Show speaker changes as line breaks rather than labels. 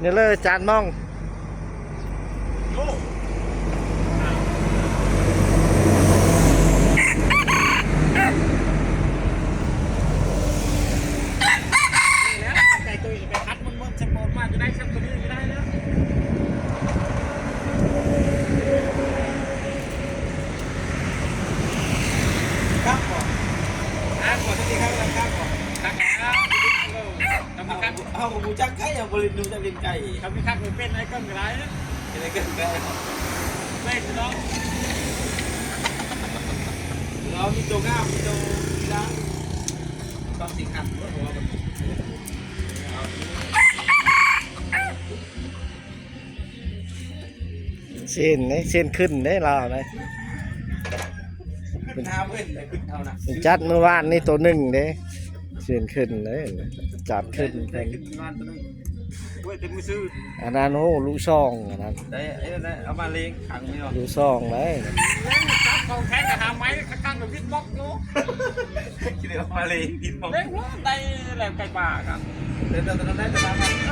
เนี่เลยจานมอง
โย่นี่แล้วไก่ตัวจะไปคัดมันมันสมบูรณ์มากจะได้สักตัวนี้ไม่ได้แล้วครับผมอ่าขอสวัสดีครับครับผมครับครับทำครับ
เอาบูจักไก่เอาบริดูจักลินไก่
ทำครับมันเป็นอะไรก็ไม่ได้นะเป็น
อะไรกันไก่
ไม่น้อง
เรามีตัวงามมีตัวกีฬาต้องสิขัดหัวหัวมัน
เส้นเนี่เส้นขึ้นได้เราเลย
ขึ้นเท้าเพื่อนเลยขึ้นเท้านะ
จัดเมื่อวานนี่ตัวหนึ่งเด้ เส้นขึ้นเลยจัดขึ้น
ได้ขึ้นบ้านตัวนึง
เว้ยเต็มมือซื้อ
อันนั้นโอ้ลูกซองอันนั้น
ได้ไอ้นั่นเอามาเลี้ยงขังนี่หรอ
ลูกซองเลย
ครับเขาแข่งกับหาไม้ข้างๆกับวิทบล็อกโล
คิดเอามาเลี้ยงกินหมด
เล่นว่าได้แหลมไก่ป่าครับ
เดี๋ยวตอนนั้นได้แต่ละมัน
เ